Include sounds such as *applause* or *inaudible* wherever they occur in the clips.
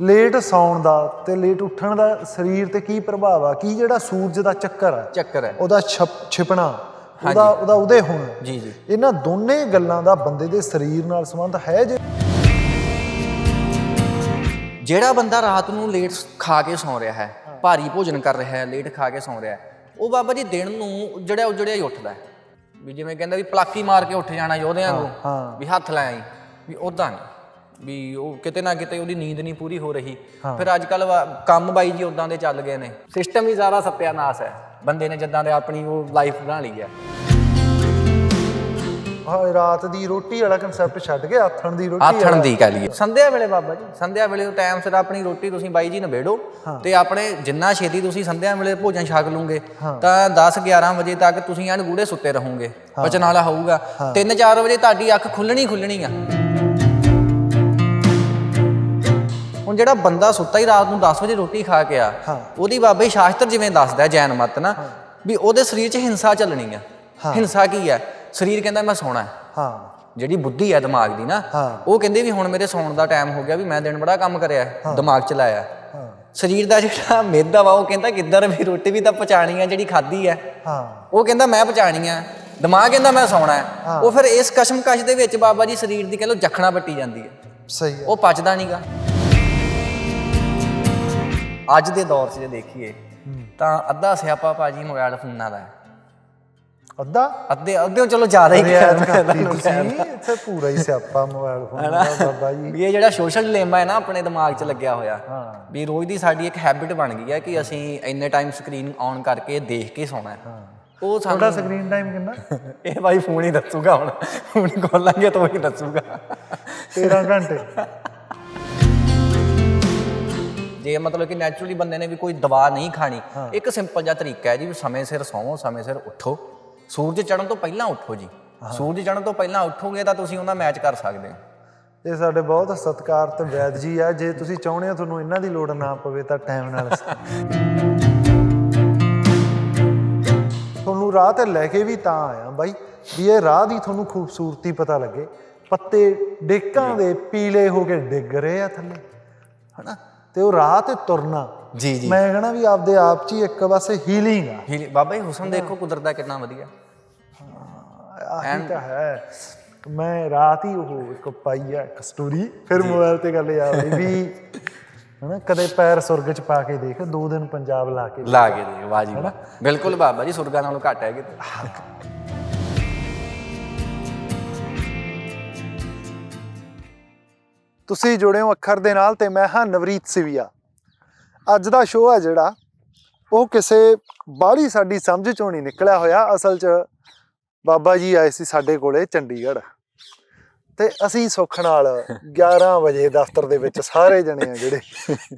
Late ਸੌਣ ਦਾ ਤੇ late ਉੱਠਣ ਦਾ ਸਰੀਰ ਤੇ ਕੀ ਪ੍ਰਭਾਵ ਆ? ਕੀ ਜਿਹੜਾ ਸੂਰਜ ਦਾ ਚੱਕਰ ਆ? ਚੱਕਰ ਹੈ ਉਹਦਾ ਛਪ- ਛਿਪਣਾ ਉਹਦਾ ਉਹਦਾ ਉਦੇ ਹੋਣਾ। ਜੀ ਜੀ। ਇਹਨਾਂ ਦੋਨੇ ਗੱਲਾਂ ਦਾ ਬੰਦੇ ਦੇ ਸਰੀਰ ਨਾਲ ਸੰਬੰਧ ਹੈ ਜੇ? ਜਿਹੜਾ ਬੰਦਾ ਰਾਤ ਨੂੰ ਲੇਟ ਖਾ ਕੇ ਸੌਂ ਰਿਹਾ ਹੈ ਭਾਰੀ ਭੋਜਨ ਕਰ ਰਿਹਾ ਹੈ ਲੇਟ ਖਾ ਕੇ ਸੌਂ ਰਿਹਾ ਹੈ ਉਹ ਬਾਬਾ ਜੀ ਦਿਨ ਨੂੰ ਜਿਹੜਾ ਉਜੜਿਆ ਹੀ ਉੱਠਦਾ ਹੈ। ਵੀ ਜਿਵੇਂ ਕਹਿੰਦਾ ਵੀ ਪਲਾਕੀ ਮਾਰ ਕੇ ਉੱਠ ਜਾਣਾ ਯੋਧਿਆਂ ਨੂੰ। ਵੀ ਹੱਥ ਲੈ ਆਈ ਵੀ ਉਦਾਂ ਨਹੀਂ ਵੀ ਉਹ ਕਿਤੇ ਨਾ ਕਿਤੇ ਉਹਦੀ ਨੀਂਦ ਨਹੀਂ ਪੂਰੀ ਹੋ ਰਹੀ। ਫਿਰ ਅੱਜ ਕੱਲ ਕੰਮ ਬਾਈ ਜੀ ਉਦਾਂ ਦੇ ਚੱਲ ਗਏ ਨੇ। ਸਿਸਟਮ ਹੀ ਸਾਰਾ ਸੱਤਿਆਨਾਸ਼ ਹੈ। ਬੰਦੇ ਨੇ ਜਿੱਦਾਂ ਦੇ ਆਪਣੀ ਉਹ ਲਾਈਫ ਬਣਾ ਲਈ ਹੈ ਆਹ ਰਾਤ ਦੀ ਰੋਟੀ ਵਾਲਾ ਕਨਸੈਪਟ ਛੱਡ ਕੇ ਆਥਣ ਦੀ ਰੋਟੀ ਆਥਣ ਦੀ ਕਹਿ ਲਈਏ। ਸੰਧਿਆ ਵੇਲੇ ਬਾਬਾ ਜੀ ਸੰਧਿਆ ਵੇਲੇ ਟਾਈਮ ਸਿਰ ਆਪਣੀ ਰੋਟੀ ਤੁਸੀਂ ਬਾਈ ਜੀ ਨਿਬੇੜੋ ਤੇ ਆਪਣੇ ਜਿੰਨਾ ਛੇਤੀ ਤੁਸੀਂ ਸੰਧਿਆ ਵੇਲੇ ਭੋਜਨ ਛਕ ਲਓਗੇ ਤਾਂ 10 11 ਵਜੇ ਤੱਕ ਤੁਸੀਂ ਐਨ ਗੂੜੇ ਸੁੱਤੇ ਰਹੋਗੇ। ਪਚਣ ਵਾਲਾ ਹੋਊਗਾ। 3 4 ਵਜੇ ਤੁਹਾਡੀ ਅੱਖ ਖੁੱਲਣੀ ਖੁੱਲਣੀ ਆ। ਹੁਣ ਜਿਹੜਾ ਬੰਦਾ ਸੁੱਤਾ ਹੀ ਰਾਤ ਨੂੰ 10 ਵਜੇ ਰੋਟੀ ਖਾ ਕੇ ਆ ਉਹਦੀ ਬਾਬਾ ਸ਼ਾਸਤਰ ਜਿਵੇਂ ਦੱਸਦਾ ਜੈਨ ਮਤ ਨਾ ਵੀ ਉਹਦੇ ਸਰੀਰ 'ਚ ਹਿੰਸਾ ਚੱਲਣੀ ਆ। ਹਿੰਸਾ ਕੀ ਹੈ ਸਰੀਰ ਕਹਿੰਦਾ ਮੈਂ ਸੌਣਾ ਹੈ। ਹਾਂ। ਜਿਹੜੀ ਬੁੱਧੀ ਹੈ ਦਿਮਾਗ ਦੀ ਨਾ ਉਹ ਕਹਿੰਦੇ ਵੀ ਹੁਣ ਮੇਰੇ ਸੌਣ ਦਾ ਟਾਈਮ ਹੋ ਗਿਆ ਵੀ ਮੈਂ ਦਿਨ ਬੜਾ ਕੰਮ ਕਰਿਆ ਦਿਮਾਗ ਚ ਲਾਇਆ। ਸਰੀਰ ਦਾ ਜਿਹੜਾ ਮੇਦਾ ਵਾ ਉਹ ਕਹਿੰਦਾ ਕਿੱਧਰ ਵੀ ਰੋਟੀ ਵੀ ਤਾਂ ਪਚਾਣੀ ਹੈ ਜਿਹੜੀ ਖਾਧੀ ਹੈ। ਹਾਂ। ਉਹ ਕਹਿੰਦਾ ਮੈਂ ਪਚਾਣੀ ਹੈ ਦਿਮਾਗ ਕਹਿੰਦਾ ਮੈਂ ਸੌਣਾ ਹੈ। ਉਹ ਫਿਰ ਇਸ ਕਸ਼ਮਕਸ਼ ਦੇ ਵਿੱਚ ਬਾਬਾ ਜੀ ਸਰੀਰ ਦੀ ਕਹਿ ਲੋ ਜਖਣਾ ਵੱਟੀ ਜਾਂਦੀ ਹੈ। ਸਹੀ ਹੈ। ਉਹ ਪਚਦਾ ਨਹੀਂਗਾ ਅੱਜ ਦੇ ਦੌਰ 'ਚ ਜੇ ਦੇਖੀਏ ਤਾਂ ਅੱਧਾ ਸਿਆਪਾ ਭਾਜੀ ਮੋਬਾਈਲ ਫੋਨਾਂ ਦਾ ਹੈ। ਅੱਧਾ? ਅੱਧੇ ਅੱਧਿਓਂ ਚਲੋ ਜ਼ਿਆਦਾ ਹੀ ਤੁਸੀਂ ਇੱਥੇ ਪੂਰਾ ਹੀ ਸਿਆਪਾ ਮੋਬਾਈਲ ਫੋਨ ਦਾ ਬਾਬਾ ਜੀ। ਵੀ ਇਹ ਜਿਹੜਾ ਸੋਸ਼ਲ ਡਿਲੇਮਾ ਹੈ ਨਾ ਆਪਣੇ ਦਿਮਾਗ 'ਚ ਲੱਗਿਆ ਹੋਇਆ। ਹਾਂ। ਵੀ ਰੋਜ਼ ਦੀ ਸਾਡੀ ਇੱਕ ਹੈਬਿਟ ਬਣ ਗਈ ਹੈ ਕਿ ਅਸੀਂ ਇੰਨੇ ਟਾਈਮ ਸਕਰੀਨ ਔਨ ਕਰਕੇ ਦੇਖ ਕੇ ਸੌਣਾ ਹੈ। ਉਹ ਤੁਹਾਡਾ ਸਾਨੂੰ ਸਕਰੀਨ ਟਾਈਮ ਕਿੰਨਾ? ਇਹ ਭਾਈ ਫੋਨ ਹੀ ਦੱਸੂਗਾ ਹੁਣ। ਹੁਣ ਖੋਲਾਂਗੇ ਤਾਂ ਹੀ ਦੱਸੂਗਾ। 13 ਘੰਟੇ। ਜੇ ਮਤਲਬ ਕਿ ਨੈਚੁਰਲੀ ਬੰਦੇ ਨੇ ਵੀ ਕੋਈ ਦਵਾ ਨਹੀਂ ਖਾਣੀ ਇੱਕ ਸਿੰਪਲ ਜਿਹਾ ਤਰੀਕਾ ਹੈ ਜੀ ਵੀ ਸਮੇਂ ਸਿਰ ਸੌਵੋ ਸਮੇਂ ਸਿਰ ਉੱਠੋ। ਸੂਰਜ ਚੜ੍ਹਨ ਤੋਂ ਪਹਿਲਾਂ ਉੱਠੋ ਜੀ। ਸੂਰਜ ਚੜ੍ਹਨ ਤੋਂ ਪਹਿਲਾਂ ਉੱਠੋਗੇ ਤਾਂ ਤੁਸੀਂ ਉਹਨਾਂ ਮੈਚ ਕਰ ਸਕਦੇ ਹੋ। ਇਹ ਸਾਡੇ ਬਹੁਤ ਸਤਿਕਾਰਤ ਵੈਦ ਜੀ ਆ ਜੇ ਤੁਸੀਂ ਚਾਹੁੰਦੇ ਹੋ ਤੁਹਾਨੂੰ ਇਹਨਾਂ ਦੀ ਲੋੜ ਨਾ ਪਵੇ ਤਾਂ ਟਾਈਮ ਨਾਲ ਤੁਹਾਨੂੰ ਰਾਹ ਤੇ ਲੈ ਕੇ ਵੀ ਤਾਂ ਆਇਆ ਬਾਈ ਵੀ ਇਹ ਰਾਹ ਦੀ ਤੁਹਾਨੂੰ ਖੂਬਸੂਰਤੀ ਪਤਾ ਲੱਗੇ। ਪੱਤੇ ਡੇਕਾਂ ਦੇ ਪੀਲੇ ਹੋ ਕੇ ਡਿੱਗ ਰਹੇ ਆ ਥੱਲੇ। ਹਨਾ? ਤੇ ਉਹ ਰਾਹ ਤੇ ਤੁਰਨਾ। ਜੀ ਜੀ। ਮੈਂ ਕਹਣਾ ਵੀ ਆਪਦੇ ਆਪ 'ਚ ਹੀ ਇੱਕ ਪਾਸੇ ਹੀਲਿੰਗ ਆ। ਹੀਲ- ਬਾਬਾ ਜੀ ਹੁਸਨ ਦੇਖੋ ਕੁਦਰਤ ਦਾ ਕਿੰਨਾ ਵਧੀਆ। ਆਹੀ ਤਾਂ ਹੈ। ਮੈਂ ਰਾਤ ਹੀ ਉਹ ਇੱਕ ਪਾਈ ਆ ਇੱਕ ਸਟੋਰੀ ਫਿਰ ਮੋਬਾਈਲ ਤੇ ਗੱਲ ਯਾਦ ਆਈ ਵੀ ਹਨਾ ਕਦੇ ਪੈਰ ਸੁਰਗ ਚ ਪਾ ਕੇ ਦੇਖ ਦੋ ਦਿਨ ਪੰਜਾਬ ਲਾ ਕੇ ਲਾ ਕੇ ਦੇ ਵਾਹ ਜੀ ਵਾਹ। ਬਿਲਕੁਲ ਬਾਬਾ ਜੀ ਸੁਰਗਾ ਨਾਲੋਂ ਘੱਟ ਹੈ ਕਿਤੇ। ਤੁਸੀਂ ਜੁੜੇ ਹੋ ਅੱਖਰ ਦੇ ਨਾਲ ਤੇ ਮੈਂ ਹਾਂ ਨਵਰੀਤ ਸਿਵਿਆ। ਅੱਜ ਦਾ ਸ਼ੋਅ ਹੈ ਜਿਹੜਾ ਉਹ ਕਿਸੇ ਬਾਹਲੀ ਸਾਡੀ ਸਮਝ ਚੋਂ ਨਹੀਂ ਨਿਕਲਿਆ ਹੋਇਆ। ਅਸਲ 'ਚ ਬਾਬਾ ਜੀ ਆਏ ਸੀ ਸਾਡੇ ਕੋਲੇ ਚੰਡੀਗੜ੍ਹ। ਤੇ ਅਸੀਂ ਸੁੱਖ ਨਾਲ 11 ਵਜੇ ਦਫ਼ਤਰ ਦੇ ਵਿੱਚ ਸਾਰੇ ਜਣੇ ਆ ਜਿਹੜੇ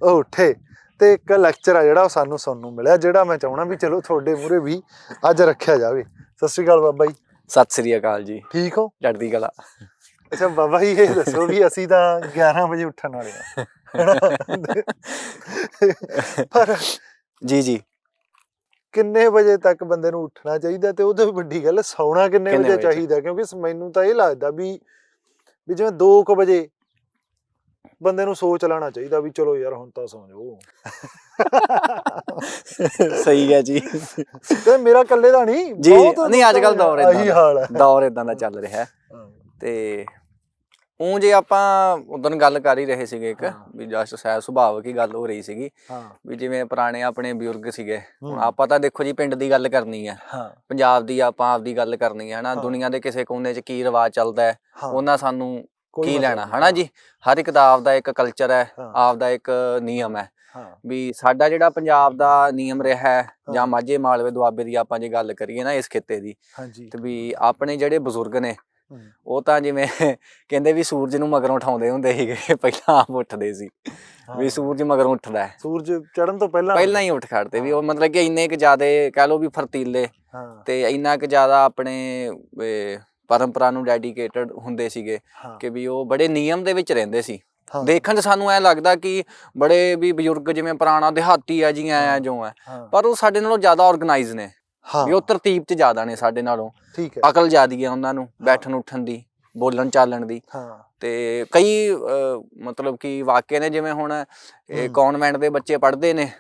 ਉਹ ਉੱਠੇ। ਤੇ ਇੱਕ ਲੈਕਚਰ ਆ ਜਿਹੜਾ ਉਹ ਸਾਨੂੰ ਸੁਣਨ ਨੂੰ ਮਿਲਿਆ ਜਿਹੜਾ ਮੈਂ ਚਾਹਣਾ ਵੀ ਚਲੋ ਤੁਹਾਡੇ ਮੂਹਰੇ ਵੀ ਅੱਜ ਰੱਖਿਆ ਜਾਵੇ। ਸਤਿ ਸ਼੍ਰੀ ਅਕਾਲ ਬਾਬਾ ਜੀ। ਸਤਿ ਸ੍ਰੀ ਅਕਾਲ ਜੀ। ਠੀਕ ਹੋ? ਚੜ੍ਹਦੀ ਕਲਾ। ਅੱਛਾ ਬਾਬਾ ਜੀ ਇਹ ਦੱਸੋ ਵੀ ਅਸੀਂ ਤਾਂ 11 ਵਜੇ ਉੱਠਣ ਵਾਲੇ ਆ ਪਰ ਜੀ ਜੀ। ਕਿੰਨੇ ਵਜੇ ਤੱਕ ਬੰਦੇ ਨੂੰ ਉੱਠਣਾ ਚਾਹੀਦਾ ਤੇ ਉਹਦੇ ਵੱਡੀ ਗੱਲ ਸੌਣਾ ਕਿੰਨੇ ਵਜੇ? ਚਾਹੀਦਾ? ਕਿਉਂਕਿ ਮੈਨੂੰ ਤਾਂ ਇਹ ਲੱਗਦਾ ਵੀ ਵੀ ਜਿਵੇਂ 2 ਕੁ ਵਜੇ ਬੰਦੇ ਨੂੰ ਸੋਚ ਲੈਣਾ ਚਾਹੀਦਾ ਵੀ ਚਲੋ ਯਾਰ ਹੁਣ ਤਾਂ ਸੌਂ ਜਾਓ। ਸਹੀ ਹੈ ਜੀ। ਤੇ ਮੇਰਾ ਇਕੱਲੇ ਦਾ ਨਹੀਂ ਜੀ ਬਹੁਤ ਨਹੀਂ ਅੱਜ ਕੱਲ ਦੌਰ ਇਦਾਂ ਦੌਰ ਇਦਾਂ ਦਾ ਚੱਲ ਰਿਹਾ। ਹੈ। ਤੇ ਉਹ ਜੇ ਆਪਾਂ ਉਦੋਂ ਗੱਲ ਕਰ ਹੀ ਰਹੇ ਸੀਗੇ ਇੱਕ ਵੀ ਜਸਟ ਸਹਿ ਸੁਭਾਵਕ ਹੀ ਗੱਲ ਹੋ ਰਹੀ ਸੀਗੀ ਵੀ ਜਿਵੇਂ ਪੁਰਾਣੇ ਆਪਣੇ ਬਜ਼ੁਰਗ ਸੀਗੇ ਹੁਣ। ਆਪਾਂ ਤਾਂ ਦੇਖੋ ਜੀ ਪਿੰਡ ਦੀ ਗੱਲ ਕਰਨੀ ਹੈ। ਪੰਜਾਬ ਦੀ ਆਪਾਂ ਆਪਦੀ ਗੱਲ ਕਰਨੀ ਹੈ ਹਨਾ? ਦੁਨੀਆ ਦੇ ਕਿਸੇ ਕੋਨੇ 'ਚ ਕੀ ਰਿਵਾਜ ਚੱਲਦਾ ਹੈ ਉਹਨਾਂ ਸਾਨੂੰ ਕੀ ਲੈਣਾ। ਹਨਾ ਜੀ? ਹਰ ਇੱਕ ਦਾ ਆਪਦਾ ਇੱਕ ਕਲਚਰ ਹੈ। ਆਪਦਾ ਇੱਕ ਨਿਯਮ ਹੈ ਵੀ ਸਾਡਾ ਜਿਹੜਾ ਪੰਜਾਬ ਦਾ ਨਿਯਮ ਰਿਹਾ ਹੈ ਜਾਂ ਮਾਝੇ ਮਾਲਵੇ ਦੁਆਬੇ ਦੀ ਆਪਾਂ ਜੇ ਗੱਲ ਕਰੀਏ ਨਾ ਇਸ ਖਿੱਤੇ ਦੀ ਹਾਂਜੀ। ਤੇ ਵੀ ਆਪਣੇ ਜਿਹੜੇ ਬਜ਼ੁਰਗ ਨੇ। ਉਹ ਤਾਂ ਜਿਵੇਂ ਕਹਿੰਦੇ ਵੀ ਸੂਰਜ ਨੂੰ ਮਗਰੋਂ ਉਠਾਉਂਦੇ ਹੁੰਦੇ ਸੀਗੇ *laughs* ਪਹਿਲਾਂ ਆਪ ਉੱਠਦੇ ਸੀ। ਵੀ ਸੂਰਜ ਮਗਰੋਂ ਉੱਠਦਾ ਹੈ। ਸੂਰਜ ਚੜਨ ਤੋਂ ਪਹਿਲਾਂ ਪਹਿਲਾਂ ਹੀ ਉੱਠ ਖੜਦੇ ਵੀ ਉਹ ਮਤਲਬ ਕਿ ਇੰਨੇ ਕੁ ਜ਼ਿਆਦੇ ਕਹਿ ਲਓ ਵੀ ਫਰਤੀਲੇ ਤੇ ਇੰਨਾ ਕੁ ਜ਼ਿਆਦਾ ਆਪਣੇ ਪਰੰਪਰਾ ਨੂੰ ਡੈਡੀਕੇਟਡ ਹੁੰਦੇ ਸੀਗੇ ਕਿ ਵੀ ਉਹ ਬੜੇ ਨਿਯਮ ਦੇ ਵਿੱਚ ਰਹਿੰਦੇ ਸੀ। ਦੇਖਣ 'ਚ ਸਾਨੂੰ ਐ ਲੱਗਦਾ ਕਿ ਬੜੇ ਵੀ ਬਜ਼ੁਰਗ ਜਿਵੇਂ ਪੁਰਾਣਾ ਦਿਹਾਤੀ ਆ ਜੀ ਐ ਜੋ ਐ। ਹਾਂ। ਪਰ ਉਹ ਸਾਡੇ ਨਾਲੋਂ ਜ਼ਿਆਦਾ ਆਰਗੇਨਾਈਜ਼ ਨੇ। ਹਾਂ। ਵੀ ਉਹ ਤਰਤੀਬ 'ਚ ਜ਼ਿਆਦਾ ਨੇ ਸਾਡੇ ਨਾਲੋਂ। ਠੀਕ ਹੈ। ਅਕਲ ਜ਼ਿਆਦੀ ਹੈ ਉਹਨਾਂ ਨੂੰ ਬੈਠਣ ਉੱਠਣ ਦੀ ਬੋਲਣ ਚਾਲਣ ਦੀ। ਹਾਂ। ਤੇ ਕਈ ਮਤਲਬ ਕਿ ਵਾਕਿਆ ਨੇ ਜਿਵੇਂ ਹੁਣ ਇਹ ਕਨਵੈਂਟ ਦੇ ਬੱਚੇ ਪੜ੍ਹਦੇ ਨੇ।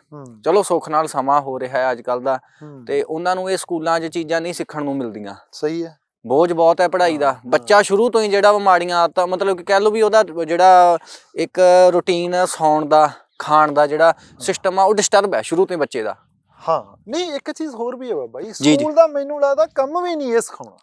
ਚਲੋ ਸੁੱਖ ਨਾਲ ਸਮਾਂ ਹੋ ਰਿਹਾ ਹੈ ਅੱਜ ਕੱਲ ਦਾ ਤੇ ਉਹਨਾਂ ਨੂੰ ਇਹ ਸਕੂਲਾਂ 'ਚ ਚੀਜ਼ਾਂ ਨਹੀਂ ਸਿੱਖਣ ਨੂੰ ਮਿਲਦੀਆਂ। ਸਹੀ ਹੈ। ਬੋਝ ਬਹੁਤ ਹੈ ਪੜ੍ਹਾਈ ਦਾ। ਬੱਚਾ ਸ਼ੁਰੂ ਤੋਂ ਹੀ ਜਿਹੜਾ ਵਾ ਮਾੜੀਆਂ ਆਦਤਾਂ ਮਤਲਬ ਕਿ ਕਹਿ ਲਓ ਵੀ ਉਹਦਾ ਜਿਹੜਾ ਇੱਕ ਰੁਟੀਨ ਸੌਣ ਦਾ ਖਾਣ ਦਾ ਜਿਹੜਾ ਸਿਸਟਮ ਆ ਉਹ ਡਿਸਟਰਬ ਹੈ ਸ਼ੁਰੂ ਤੋਂ ਹੀ ਬੱਚੇ ਦਾ। ਹਾਂ ਨਹੀਂ ਇੱਕ ਚੀਜ਼ ਹੋਰ ਵੀ ਹੈ ਬਾਬਾ ਜੀ ਜੀ। ਸਕੂਲ ਦਾ ਮੈਨੂੰ ਲੱਗਦਾ ਕੰਮ ਵੀ ਨਹੀਂ ਇਹ ਸਿਖਾਉਣਾ।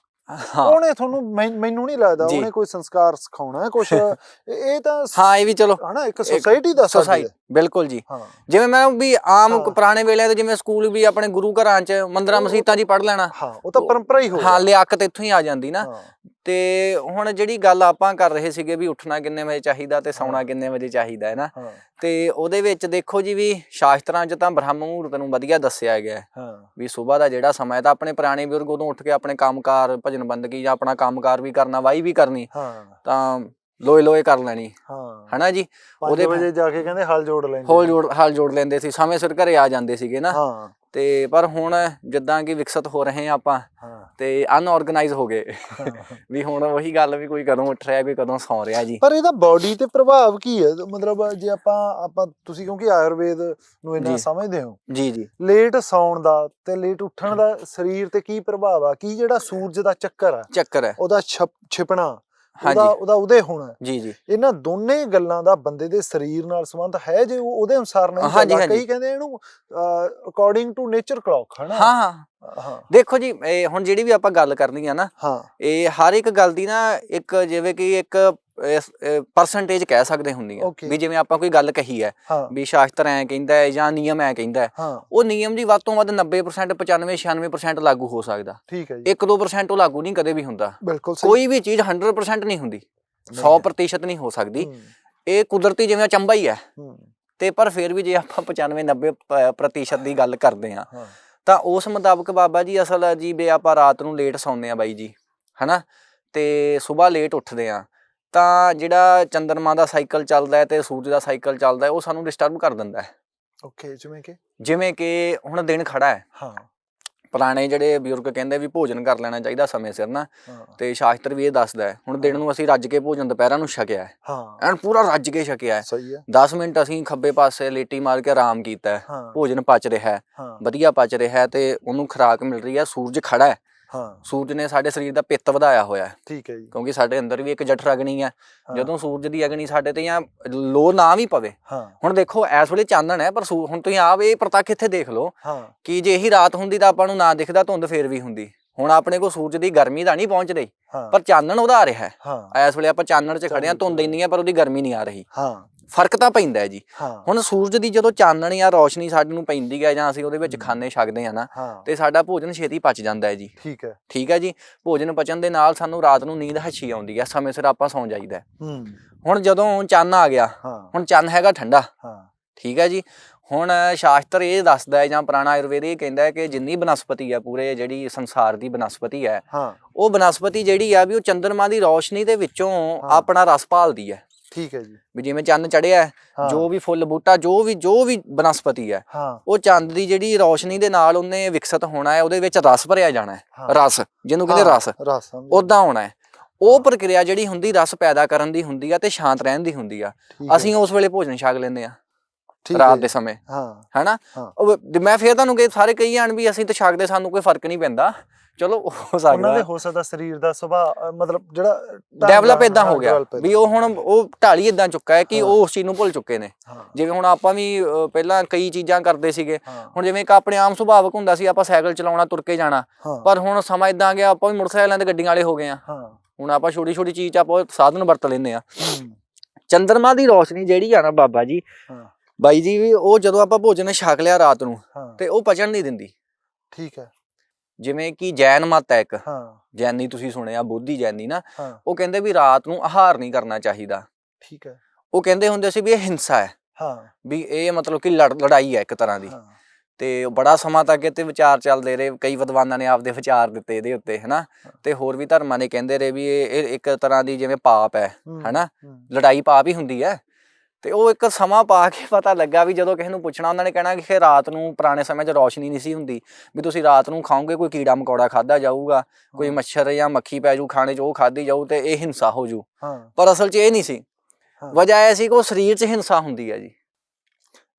ਹਾਂ। ਉਹਨੇ ਤੁਹਾਨੂੰ ਮੈਨ- ਮੈਨੂੰ ਨਹੀਂ ਲੱਗਦਾ ਜੀ। ਉਹਨੇ ਕੋਈ ਸੰਸਕਾਰ ਸਿਖਾਉਣਾ ਹੈ ਕੁਝ *laughs* ਇਹ ਤਾਂ ਸ- ਹਾਂ ਇਹ ਵੀ ਚਲੋ। ਹਨਾ ਇੱਕ ਸੋਸਾਇਟੀ ਦਾ ਸਾਡੀ ਸੋਸਾਇਟੀ ਹੈ। ਬਿਲਕੁਲ ਜੀ। ਹਾਂ। ਜਿਵੇਂ ਮੈਂ ਵੀ ਆਮ ਹਾਂ। ਪੁਰਾਣੇ ਵੇਲੇ ਦੇ ਜਿਵੇਂ ਸਕੂਲ ਵੀ ਆਪਣੇ ਗੁਰੂ ਘਰਾਂ 'ਚ ਮੰਦਰਾਂ ਉਹ- ਮਸਜਿਦਾਂ 'ਚ ਹੀ ਪੜ੍ਹ ਲੈਣਾ। ਹਾਂ ਉਹ ਤਾਂ ਪਰੰਪਰਾ ਹੀ ਹੋ। ਹਾਂ ਲਿਆਕਤ ਇੱਥੋਂ ਹੀ ਆ ਜਾਂਦੀ ਨਾ। ਤੇ ਹੁਣ ਜਿਹੜੀ ਗੱਲ ਆਪਾਂ ਕਰ ਰਹੇ ਸੀਗੇ ਵੀ ਉੱਠਣਾ ਕਿੰਨੇ ਵਜੇ ਚਾਹੀਦਾ ਤੇ ਸੌਣਾ ਕਿੰਨੇ ਵਜੇ ਚਾਹੀਦਾ ਹੈ ਨਾ? ਤੇ ਉਹਦੇ ਵਿੱਚ ਦੇਖੋ ਜੀ ਵੀ ਸ਼ਾਸਤਰਾਂ 'ਚ ਤਾਂ ਬ੍ਰਹਮ ਮੁਹੂਰਤ ਨੂੰ ਵਧੀਆ ਦੱਸਿਆ ਗਿਆ ਹੈ ਵੀ ਸਵੇਰ ਦਾ ਜਿਹੜਾ ਸਮਾਂ ਤਾਂ ਆਪਣੇ ਪੁਰਾਣੇ ਬਜ਼ੁਰਗ ਉਦੋਂ ਉੱਠ ਕੇ ਆਪਣੇ ਕੰਮਕਾਰ ਭਜਨ ਬੰਦਗੀ ਜਾਂ ਆਪਣਾ ਕੰਮਕਾਰ ਵੀ ਕਰਨਾ ਵਾਈ ਵੀ ਕਰਨੀ ਤਾਂ ਲੋਏ ਲੋਏ ਕਰ ਲੈਣੀ ਹਾਂ। ਹਨਾ ਜੀ? 5 ਉਹਦੇ ਵਜੇ ਜਾ ਕੇ ਕਹਿੰਦੇ ਹਲ ਜੋੜ ਲੈਂਦੇ ਹੋਲ ਜੋੜ ਹਾਲ ਜੋੜ ਲੈਂਦੇ ਸੀ ਸਮੇਂ ਸਿਰ ਘਰੇ ਆ ਜਾਂਦੇ ਸੀਗੇ ਨਾ। ਹਾਂ। ਤੇ ਪਰ ਹੁਣ ਜਿੱਦਾਂ ਕਿ ਵਿਕਸਿਤ ਹੋ ਰਹੇ ਆ ਆਪਾਂ ਹਾਂ। ਤੇ ਅਨਆਰਗੇਨਾਈਜ਼ ਹੋ ਗਏ। ਵੀ ਹੁਣ ਉਹੀ ਗੱਲ ਵੀ ਕੋਈ ਕਦੋਂ ਉੱਠ ਰਿਹਾ ਕੋਈ ਕਦੋਂ ਸੌਂ ਰਿਹਾ ਜੀ। ਪਰ ਇਹਦਾ ਬਾਡੀ ਤੇ ਪ੍ਰਭਾਵ ਕੀ ਹੈ? ਮਤਲਬ ਜੇ ਆਪਾਂ ਆਪਾਂ ਤੁਸੀਂ ਕਿਉਂਕਿ ਆਯੁਰਵੇਦ ਨੂੰ ਇੰਨਾ। ਸਮਝਦੇ ਹੋ। ਜੀ ਜੀ। ਲੇਟ ਸੌਣ ਦਾ ਤੇ ਲੇਟ ਉੱਠਣ ਦਾ ਸਰੀਰ ਤੇ ਕੀ ਪ੍ਰਭਾਵ ਆ? ਕੀ ਜਿਹੜਾ ਸੂਰਜ ਦਾ ਚੱਕਰ ਆ? ਚੱਕਰ ਹੈ। ਉਹਦਾ ਛਪ- ਛਿਪਣਾ ਉਹਦਾ ਉਹਦਾ ਉਦੇ ਹੋਣਾ ਜੀ ਜੀ। ਇਹਨਾਂ ਦੋਨੇ ਗੱਲਾਂ ਦਾ ਬੰਦੇ ਦੇ ਸਰੀਰ ਨਾਲ ਸੰਬੰਧ ਹੈ ਜੇ ਉਹ ਉਹਦੇ ਅਨੁਸਾਰ ਨਹੀਂ ਚੱਲਦਾ। ਕਈ ਕਹਿੰਦੇ ਇਹਨੂੰ ਅਕੋਰਡਿੰਗ ਟੂ ਨੇਚਰ ਕਲੌਕ ਹਨਾ? ਹਾਂ ਹਾਂ। ਦੇਖੋ ਜੀ ਇਹ ਹੁਣ ਜਿਹੜੀ ਵੀ ਆਪਾਂ ਗੱਲ ਕਰਨੀ ਆ ਨਾ ਇਹ ਹਰ ਇੱਕ ਗੱਲ ਦੀ ਨਾ ਇੱਕ ਜਿਵੇਂ ਕਿ ਇੱਕ ਪਰਸੈਂਟੇਜ ਕਹਿ ਸਕਦੇ ਹੁੰਦੀ ਆ. ਵੀ ਜਿਵੇਂ ਆਪਾਂ ਕੋਈ ਗੱਲ ਕਹੀ ਹੈ ਵੀ ਸ਼ਾਸਤਰ ਐ ਕਹਿੰਦਾ ਹੈ ਜਾਂ ਨਿਯਮ ਐ ਕਹਿੰਦਾ ਹੈ ਉਹ ਨਿਯਮ ਦੀ ਵੱਧ ਤੋਂ ਵੱਧ 90% 95 96% ਲਾਗੂ ਹੋ ਸਕਦਾ। ਠੀਕ ਹੈ ਜੀ। 1-2% ਉਹ ਲਾਗੂ ਨਹੀਂ ਕਦੇ ਵੀ ਹੁੰਦਾ। ਕੋਈ ਵੀ ਚੀਜ਼ 100% ਨਹੀਂ ਹੁੰਦੀ। ਨਹੀਂ 100% ਨਹੀਂ ਹੋ ਸਕਦੀ। ਇਹ ਕੁਦਰਤੀ ਜਿਵੇਂ ਅਚੰਭਾ ਹੀ ਹੈ। ਤੇ ਪਰ ਫਿਰ ਵੀ ਜੇ ਆਪਾਂ 95 90 ਪ੍ਰਤੀਸ਼ਤ ਦੀ ਗੱਲ ਕਰਦੇ ਆ ਹਾਂ। ਤਾਂ ਉਸ ਮੁਤਾਬਕ ਬਾਬਾ ਜੀ ਅਸਲ ਜੀ ਵੀ ਆਪਾਂ ਰਾਤ ਨੂੰ ਲੇਟ ਸੌਂਦੇ ਆ ਬਾਈ ਜੀ ਹਨਾ? ਤੇ ਸਵੇਰ ਲੇਟ ਉੱਠਦੇ ਆ ਤਾਂ ਜਿਹੜਾ ਚੰਦਰਮਾ ਦਾ ਸਾਈਕਲ ਚੱਲਦਾ ਹੈ ਤੇ ਸੂਰਜ ਦਾ ਸਾਈਕਲ ਚੱਲਦਾ ਹੈ ਉਹ ਸਾਨੂੰ ਡਿਸਟਰਬ ਕਰ ਦਿੰਦਾ ਹੈ। ਓਕੇ ਜਿਵੇਂ ਕਿ? ਜਿਵੇਂ ਕਿ ਹੁਣ ਦਿਨ ਖੜਾ ਹੈ। ਹਾਂ। ਪੁਰਾਣੇ ਜਿਹੜੇ ਬਜ਼ੁਰਗ ਕਹਿੰਦੇ ਵੀ ਭੋਜਨ ਕਰ ਲੈਣਾ ਚਾਹੀਦਾ ਸਮੇਂ ਸਿਰ ਨਾ ਤੇ ਸ਼ਾਸਤਰ ਵੀ ਇਹ ਦੱਸਦਾ ਹੈ ਹੁਣ ਦਿਨ ਨੂੰ ਅਸੀਂ ਰੱਜ ਕੇ ਭੋਜਨ ਦੁਪਹਿਰਾਂ ਨੂੰ ਛਕਿਆ ਹੈ। ਹਾਂ। ਐਨ ਪੂਰਾ ਰੱਜ ਕੇ ਛਕਿਆ ਹੈ। ਸਹੀ ਹੈ। 10 ਮਿੰਟ ਅਸੀਂ ਖੱਬੇ ਪਾਸੇ ਲੇਟੀ ਮਾਰ ਕੇ ਆਰਾਮ ਕੀਤਾ ਹੈ। ਭੋਜਨ ਪਚ ਰਿਹਾ ਹਾਂ। ਵਧੀਆ ਪਚ ਰਿਹਾ ਹੈ ਤੇ ਉਹਨੂੰ ਖੁਰਾਕ ਮਿਲ ਰਹੀ ਹੈ ਸੂਰਜ ਖੜਾ ਹੈ। ਹਾਂ। ਸੂਰਜ ਨੇ ਸਾਡੇ ਸਰੀਰ ਦਾ ਪਿੱਤ ਵਧਾਇਆ ਹੋਇਆ ਹੈ। ਠੀਕ ਹੈ ਜੀ। ਕਿਉਂਕਿ ਸਾਡੇ ਅੰਦਰ ਵੀ ਇੱਕ ਜਠਰ ਅਗਨੀ ਹੈ। ਜਦੋਂ ਸੂਰਜ ਦੀ ਅਗਨੀ ਸਾਡੇ ਤੇ ਜਾਂ ਲੋ ਨਾ ਵੀ ਪਵੇ ਹੁਣ ਦੇਖੋ ਇਸ ਵੇਲੇ ਚਾਨਣ ਹੈ ਪਰ ਹੁਣ ਤੁਸੀਂ ਆਪ ਇਹ ਪ੍ਰਤੱਖ ਇੱਥੇ ਦੇਖ ਲਓ ਹਾਂ। ਕਿ ਜੇ ਇਹੀ ਰਾਤ ਹੁੰਦੀ ਤਾਂ ਆਪਾਂ ਨੂੰ ਨਾ ਦਿਖਦਾ ਧੁੰਦ ਫੇਰ ਵੀ ਹੁੰਦੀ। ਹੁਣ ਆਪਣੇ ਕੋਲ ਸੂਰਜ ਦੀ ਗਰਮੀ ਤਾਂ ਨਹੀਂ ਪਹੁੰਚ ਰਹੀ ਪਰ ਚਾਨਣ ਉਹਦਾ ਆ ਰਿਹਾ ਹੈ। ਇਸ ਵੇਲੇ ਆਪਾਂ ਚਾਨਣ 'ਚ ਖੜੇ ਆ ਧੁੰਦ ਇੰਨੀ ਹੈ ਪਰ ਉਹਦੀ ਗਰਮੀ ਨਹੀਂ ਆ ਰਹੀ। ਹਾਂ। ਫ਼ਰਕ ਤਾਂ ਪੈਂਦਾ ਹੈ ਜੀ। ਹਾਂ। ਹੁਣ ਸੂਰਜ ਦੀ ਜਦੋਂ ਚਾਨਣ ਜਾਂ ਰੋਸ਼ਨੀ ਸਾਡੇ ਨੂੰ ਪੈਂਦੀ ਹੈ ਜਾਂ ਅਸੀਂ ਉਹਦੇ ਵਿੱਚ ਖਾਣੇ ਛਕਦੇ ਆ ਨਾ ਹਾਂ। ਤੇ ਸਾਡਾ ਭੋਜਨ ਛੇਤੀ ਪਚ ਜਾਂਦਾ ਹੈ ਜੀ। ਠੀਕ ਹੈ। ਠੀਕ ਹੈ ਜੀ? ਭੋਜਨ ਪਚਣ ਦੇ ਨਾਲ ਸਾਨੂੰ ਰਾਤ ਨੂੰ ਨੀਂਦ ਹੱਛੀ ਆਉਂਦੀ ਹੈ ਸਮੇਂ ਸਿਰ ਆਪਾਂ ਸੌਂ ਜਾਈਦਾ ਹੈ। ਹੂੰ। ਹੁਣ ਜਦੋਂ ਚੰਨ ਆ ਗਿਆ ਹਾਂ। ਹੁਣ ਚੰਨ ਹੈਗਾ ਠੰਡਾ। ਹਾਂ। ਠੀਕ ਹੈ ਜੀ? ਹੁਣ ਸ਼ਾਸਤਰ ਇਹ ਦੱਸਦਾ ਹੈ ਜਾਂ ਪੁਰਾਣਾ ਆਯੁਰਵੇਦ ਇਹ ਕਹਿੰਦਾ ਹੈ ਕਿ ਜਿੰਨੀ ਬਨਸਪਤੀ ਹੈ ਪੂਰੇ ਜਿਹੜੀ ਸੰਸਾਰ ਦੀ ਬਨਸਪਤੀ ਹੈ ਹਾਂ। ਉਹ ਬਨਸਪਤੀ ਜਿਹੜੀ ਆ ਵੀ ਉਹ ਚੰ드ਰਮਾ ਦੀ ਰੌਸ਼ਨੀ ਦੇ ਵਿੱਚੋਂ ਆਪਣਾ ਰਸ ਭਾਲਦੀ ਹੈ। ਠੀਕ ਹੈ ਜੀ। ਵੀ ਜਿਵੇਂ ਚੰਨ ਚੜਿਆ ਹੈ ਜੋ ਵੀ ਫੁੱਲ ਬੂਟਾ ਜੋ ਵੀ ਜੋ ਵੀ ਬਨਸਪਤੀ ਹੈ ਉਹ ਚੰਦ ਦੀ ਜਿਹੜੀ ਰੌਸ਼ਨੀ ਦੇ ਨਾਲ ਉਹਨੇ ਵਿਕਸਿਤ ਹੋਣਾ ਹੈ ਉਹਦੇ ਵਿੱਚ ਰਸ ਭਰਿਆ ਜਾਣਾ ਹੈ। ਰਸ ਜਿਹਨੂੰ ਕਹਿੰਦੇ ਰਸ। ਰਸ ਉਦਾਂ ਹੋਣਾ ਹੈ। ਉਹ ਪ੍ਰਕਿਰਿਆ ਜਿਹੜੀ ਹੁੰਦੀ ਰਸ ਪੈਦਾ ਕਰਨ ਦੀ ਹੁੰਦੀ ਆ ਤੇ ਸ਼ਾਂਤ ਰਹਿਣ ਦੀ ਹੁੰਦੀ ਆ। ਅਸੀਂ ਉਸ ਵੇਲੇ ਭੋਜਨ ਛਕ ਲੈਂਦੇ ਆ। ਰਾਤ ਦੇ ਸਮੇਂ। ਹਾਂ ਹੈਨਾ? ਮੈਂ ਫੇਰ ਤੁਹਾਨੂੰ ਕਿ ਸਾਰੇ ਕਹੀ ਜਾਣ ਵੀ ਅਸੀਂ ਤਾਂ ਛਕਦੇ ਸਾਨੂੰ ਕੋਈ ਫ਼ਰਕ ਨਹੀਂ ਪੈਂਦਾ। ਚਲੋ ਹੋ ਉਹਨਾਂ ਦੇ ਸਕਦਾ ਹੋ ਸਕਦਾ ਸਰੀਰ ਦਾ ਸੁਭਾਅ ਮਤਲਬ ਜਿਹੜਾ ਡਿਵੈਲਪ ਇਦਾਂ ਹਾਂ, ਗਿਆ ਵੀ ਉਹ ਹੁਣ ਉਹ ਢਾਲੀ ਇਦਾਂ ਚੁੱਕਾ ਹੈ ਕਿ। ਉਹ ਉਸ ਚੀਜ਼ ਨੂੰ ਭੁੱਲ ਚੁੱਕੇ ਨੇ। ਜਿਵੇਂ ਹੁਣ ਆਪਾਂ ਵੀ ਪਹਿਲਾਂ ਕਈ ਚੀਜ਼ਾਂ ਕਰਦੇ ਸੀਗੇ। ਹੁਣ ਜਿਵੇਂ ਇੱਕ ਆਪਣੇ ਆਮ ਸੁਭਾਵਕ ਹੁੰਦਾ ਸੀ ਆਪਾਂ ਸਾਈਕਲ ਚਲਾਉਣਾ ਤੁਰ ਕੇ ਜਾਣਾ। ਪਰ ਹੁਣ ਸਮਾਂ ਇਦਾਂ ਆ ਗਿਆ ਆਪਾਂ ਵੀ ਮੋਟਰਸਾਈਕਲਾਂ ਤੇ ਗੱਡੀਆਂ ਵਾਲੇ ਹੋ ਗਏ ਆ। ਹੁਣ ਆਪਾਂ ਛੋਟੀ ਛੋਟੀ ਚੀਜ਼ ਆਪਾਂ ਸਾਧਨ ਵਰਤ ਲੈਂਦੇ ਆ। ਚੰਦਰਮਾ ਦੀ ਰੋਸ਼ਨੀ ਜਿਹੜੀ ਆ ਨਾ ਬਾਬਾ ਜੀ ਬਾਈ ਜੀ ਵੀ ਉਹ ਜਦੋਂ ਆਪਾਂ ਭੋਜਨ ਛਕ ਲਿਆ ਰਾਤ ਨੂੰ ਹਾਂ। ਤੇ ਉਹ ਪਚਣ ਨਹੀਂ ਦਿੰਦੀ। ਠੀਕ ਹੈ। ਜਿਵੇਂ ਕਿ ਜੈਨ ਮਤ ਹੈ ਇੱਕ। ਹਾਂ। ਜੈਨੀ ਤੁਸੀਂ ਸੁਣਿਆ ਬੋਧੀ ਜੈਨੀ ਨਾ ਹਾਂ। ਉਹ ਕਹਿੰਦੇ ਵੀ ਰਾਤ ਨੂੰ ਆਹਾਰ ਨਹੀਂ ਕਰਨਾ ਚਾਹੀਦਾ। ਠੀਕ ਹੈ। ਉਹ ਕਹਿੰਦੇ ਹੁੰਦੇ ਸੀ ਵੀ ਇਹ ਹਿੰਸਾ ਹੈ। ਹਾਂ। ਵੀ ਇਹ ਮਤਲਬ ਕਿ ਲੜ- ਲੜਾਈ ਹੈ ਇੱਕ ਤਰ੍ਹਾਂ ਦੀ। ਹਾਂ। ਤੇ ਬੜਾ ਸਮਾਂ ਤੱਕ ਇਹ ਤੇ ਵਿਚਾਰ ਚੱਲਦੇ ਰਹੇ। ਕਈ ਵਿਦਵਾਨਾਂ ਨੇ ਆਪਦੇ ਵਿਚਾਰ ਦਿੱਤੇ ਇਹਦੇ ਉੱਤੇ ਹਨਾ? ਤੇ ਹੋਰ ਵੀ ਧਰਮਾਂ ਨੇ ਕਹਿੰਦੇ ਰਹੇ ਵੀ ਇਹ ਇਹ ਇੱਕ ਤਰ੍ਹਾਂ ਦੀ ਜਿਵੇਂ ਪਾਪ ਹੈ ਹਨਾ? ਲੜਾਈ ਪਾਪ ਹੀ ਹੁੰਦੀ ਹੈ। ਤੇ ਉਹ ਇੱਕ ਸਮਾਂ ਪਾ ਕੇ *laughs* ਪਤਾ ਲੱਗਾ ਵੀ ਜਦੋਂ ਕਿਸੇ ਨੂੰ ਪੁੱਛਣਾ ਉਹਨਾਂ ਨੇ ਕਹਿਣਾ ਕਿ ਰਾਤ ਨੂੰ ਪੁਰਾਣੇ ਸਮੇਂ 'ਚ ਰੌਸ਼ਨੀ ਨਹੀਂ ਸੀ ਹੁੰਦੀ ਵੀ ਤੁਸੀਂ ਰਾਤ ਨੂੰ ਖਾਓਗੇ ਕੋਈ ਕੀੜਾ ਮਕੌੜਾ ਖਾਦਾ ਜਾਊਗਾ ਕੋਈ ਮੱਛਰ ਜਾਂ ਮੱਖੀ ਪੈ ਜੂ ਖਾਣੇ 'ਚ ਉਹ ਖਾਦੀ ਜਾਊ ਤੇ ਇਹ ਹਿੰਸਾ ਹੋ ਜੂ ਪਰ ਅਸਲ 'ਚ ਇਹ ਨਹੀਂ ਸੀ। ਵਜ੍ਹਾ ਇਹ ਸੀ ਕਿ ਉਹ ਸਰੀਰ 'ਚ ਹਿੰਸਾ ਹੁੰਦੀ ਹੈ ਜੀ।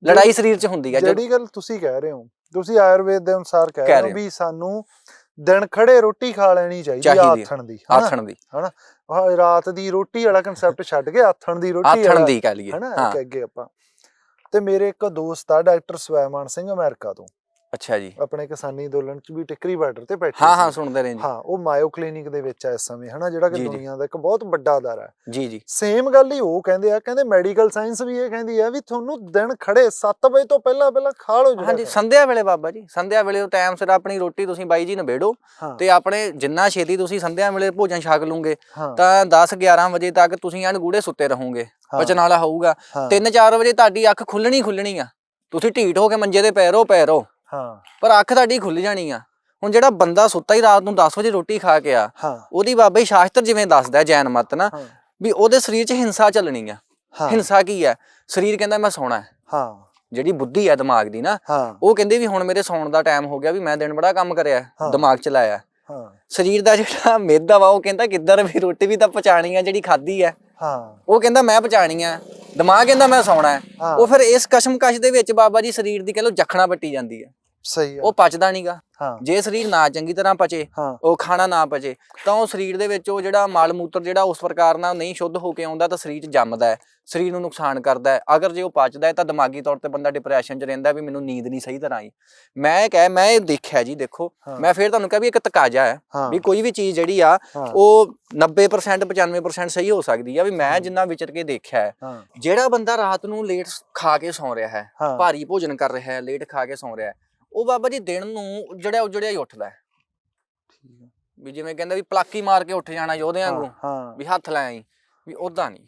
ਲੜਾਈ ਸਰੀਰ 'ਚ ਹੁੰਦੀ ਹੈ ਜਿਹੜੀ ਗੱਲ ਤੁਸੀਂ ਕਹਿ ਰਹੇ ਹੋ ਤੁਸੀਂ ਆਯੁਰਵੇਦ ਦੇ ਅਨੁਸਾਰ ਕਹਿ ਰਹੇ ਹੋ। ਵੀ ਸਾਨੂੰ ਦਿਨ ਖੜੇ ਰੋਟੀ ਖਾ ਲੈਣੀ ਚਾਹੀਦੀ ਆ। ਆਥਣ ਦੀ? ਆਥਣ ਦੀ। ਹਨਾ? ਰਾਤ ਦੀ ਰੋਟੀ ਵਾਲਾ ਕਨਸੈਪਟ ਛੱਡ ਕੇ ਆਥਣ ਦੀ ਰੋਟੀ ਆਥਣ ਦੀ ਕਹਿ ਲਈਏ ਹਨਾ? ਅੱਗੇ ਆਪਾਂ। ਤੇ ਮੇਰੇ ਇੱਕ ਦੋਸਤ ਆ ਡਾਕਟਰ ਸਵੈਮਾਨ ਸਿੰਘ ਅਮਰੀਕਾ ਤੋਂ। ਅੱਛਾ ਜੀ। ਆਪਣੇ ਕਿਸਾਨੀ ਅੰਦੋਲਨ ਚ ਵੀ ਟਿਕਰੀ ਬਾਰਡਰ ਤੇ ਬੈਠੇ ਹਾਂ ਹਾਂ। ਸੁਣਦੇ ਰਹੇ ਜੀ। ਹਾਂ ਉਹ ਮਾਇਓ ਕਲੀਨਿਕ ਦੇ ਵਿੱਚ ਆ ਇਸ ਸਮੇਂ ਹਨਾ ਜਿਹੜਾ ਕਿ ਜੀ, ਜੀ। ਦੁਨੀਆ ਦਾ ਇੱਕ ਬਹੁਤ ਵੱਡਾ ਅਦਾਰਾ ਹੈ। ਜੀ ਜੀ। ਸੇਮ ਗੱਲ ਹੀ ਉਹ ਕਹਿੰਦੇ ਆ ਕਹਿੰਦੇ ਮੈਡੀਕਲ ਸਾਇੰਸ ਵੀ ਇਹ ਕਹਿੰਦੀ ਆ ਵੀ ਤੁਹਾਨੂੰ ਦਿਨ ਖੜੇ 7 ਵਜੇ ਤੋਂ ਪਹਿਲਾਂ ਪਹਿਲਾਂ ਖਾ ਲਓ ਜਿਹੜਾ ਹਾਂਜੀ। ਸੰਧਿਆ ਵੇਲੇ ਬਾਬਾ ਜੀ ਸੰਧਿਆ ਵੇਲੇ ਉਹ ਟਾਈਮ ਸਿਰ ਆਪਣੀ ਰੋਟੀ ਤੁਸੀਂ ਬਾਈ ਜੀ ਨਿਬੇੜੋ ਹਾਂ। ਤੇ ਆਪਣੇ ਜਿੰਨਾ ਛੇਤੀ ਤੁਸੀਂ ਸੰਧਿਆ ਵੇਲੇ ਭੋਜਨ ਛਕ ਲੂਗੇ ਤਾਂ 10 11 ਵਜੇ ਤੱਕ ਤੁਸੀਂ ਐਨ ਗੂੜੇ ਸੁੱਤੇ ਰਹੋਗੇ ਹਾਂ, ਪਚਨ ਵਾਲਾ ਹੋਊਗਾ। ਹਾਂ, 3 4 ਵਜੇ ਤੁਹਾਡੀ ਅੱਖ ਖੁੱਲਣੀ ਖੁੱਲਣੀ ਆ। ਤੁਸੀਂ ਢੀਠ ਹੋ ਕੇ ਮੰਜੇ ਤੇ ਪੈ ਰਹੋ ਪੈ ਰਹੋ। ਹਾਂ। ਪਰ ਅੱਖ ਤੁਹਾਡੀ ਖੁੱਲ ਜਾਣੀ ਆ। ਹੁਣ ਜਿਹੜਾ ਬੰਦਾ ਸੁੱਤਾ ਹੀ ਰਾਤ ਨੂੰ 10 ਵਜੇ ਰੋਟੀ ਖਾ ਕੇ ਆ ਹਾਂ। ਉਹਦੀ ਬਾਬਾ ਸ਼ਾਸਤਰ ਜਿਵੇਂ ਦੱਸਦਾ ਜੈਨ ਮਤ ਨਾ ਵੀ ਉਹਦੇ ਸਰੀਰ 'ਚ ਹਿੰਸਾ ਚੱਲਣੀ ਆ। ਹਿੰਸਾ ਕੀ ਹੈ ਸਰੀਰ ਕਹਿੰਦਾ ਮੈਂ ਸੌਣਾ ਹੈ। ਹਾਂ। ਜਿਹੜੀ ਬੁੱਧੀ ਹੈ ਦਿਮਾਗ ਦੀ ਨਾ ਉਹ ਕਹਿੰਦੇ ਵੀ ਹੁਣ ਮੇਰੇ ਸੌਣ ਦਾ ਟਾਈਮ ਹੋ ਗਿਆ ਵੀ ਮੈਂ ਦਿਨ ਬੜਾ ਕੰਮ ਕਰਿਆ। ਦਿਮਾਗ ਚਲਾਇਆ ਹਾਂ। ਸਰੀਰ ਦਾ ਜਿਹੜਾ ਮੇਦਾ ਵਾ ਉਹ ਕਹਿੰਦਾ ਕਿੱਧਰ ਵੀ ਰੋਟੀ ਵੀ ਤਾਂ ਪਚਾਣੀ ਆ ਜਿਹੜੀ ਖਾਧੀ ਆ। ਹਾਂ। ਉਹ ਕਹਿੰਦਾ ਮੈਂ ਪਚਾਣੀ ਆ। ਦਿਮਾਗ ਕਹਿੰਦਾ ਮੈਂ ਸੌਣਾ। ਹੈ। ਹਾਂ। ਉਹ ਫਿਰ ਇਸ ਕਸ਼ਮਕਸ਼ ਦੇ ਵਿੱਚ ਬਾਬਾ ਜੀ ਸਰੀਰ ਦੀ ਕਹ ਲੋ ਜਖਣਾ ਪੱਟੀ ਜਾਂਦੀ ਹੈ ਸਹੀ ਆ ਉਹ ਪਚਦਾ ਨਹੀਂਗਾ ਹਾਂ। ਜੇ ਸਰੀਰ ਨਾ ਚੰਗੀ ਤਰ੍ਹਾਂ ਪਚੇ ਹਾਂ। ਉਹ ਖਾਣਾ ਨਾ ਪਚੇ ਤਾਂ ਉਹ ਸਰੀਰ ਦੇ ਵਿੱਚ ਉਹ ਜਿਹੜਾ ਮਲ ਮੂਤਰ ਜਿਹੜਾ ਉਸ ਪ੍ਰਕਾਰ ਨਾਲ ਨਹੀਂ ਸ਼ੁੱਧ ਹੋ ਕੇ ਆਉਂਦਾ ਤਾਂ ਸਰੀਰ 'ਚ ਜੰਮਦਾ ਹੈ। ਸਰੀਰ ਨੂੰ ਨੁਕਸਾਨ ਕਰਦਾ ਹੈ। ਅਗਰ ਜੇ ਉਹ ਪਚਦਾ ਹੈ ਤਾਂ ਦਿਮਾਗੀ ਤੌਰ ਤੇ ਬੰਦਾ ਡਿਪਰੈਸ਼ਨ 'ਚ ਰਹਿੰਦਾ ਵੀ ਮੈਨੂੰ ਨੀਂਦ ਨਹੀਂ ਸਹੀ ਤਰ੍ਹਾਂ ਆਈ। ਮੈਂ ਇਹ ਕਹਿ ਮੈਂ ਇਹ ਦੇਖਿਆ ਜੀ ਦੇਖੋ। ਮੈਂ ਫੇਰ ਤੁਹਾਨੂੰ ਕਿਹਾ ਵੀ ਇੱਕ ਤਕਾਜ਼ਾ ਹੈ ਵੀ ਕੋਈ ਵੀ ਚੀਜ਼ ਜਿਹੜੀ ਆ ਉਹ 90% 95% ਸਹੀ ਹੋ ਸਕਦੀ ਆ ਵੀ ਮੈਂ ਜਿੰਨਾ ਵਿਚਰ ਕੇ ਦੇਖਿਆ ਹੈ। ਜਿਹੜਾ ਬੰਦਾ ਰਾਤ ਨੂੰ ਲੇਟ ਖਾ ਕੇ ਸੌਂ ਰਿਹਾ ਹੈ ਹਾਂ। ਭਾਰੀ ਭੋਜਨ ਕਰ ਰਿਹਾ ਹੈ ਲੇਟ ਖਾ ਕੇ ਸੌਂ ਰਿਹਾ ਹੈ ਉਹ ਬਾਬਾ ਜੀ ਦਿਨ ਨੂੰ ਜਿਹੜਾ ਉਜੜਿਆ ਹੀ ਉੱਠਦਾ ਹੈ। ਠੀਕ ਆ। ਵੀ ਜਿਵੇਂ ਕਹਿੰਦੇ ਵੀ ਪਲਾਕੀ ਮਾਰ ਕੇ ਉੱਠ ਜਾਣਾ ਯੋਧਿਆਂ ਵਾਂਗੂ ਹਾਂ। ਵੀ ਹੱਥ ਲੈ ਆਈ ਵੀ ਉਦਾਂ ਨਹੀਂ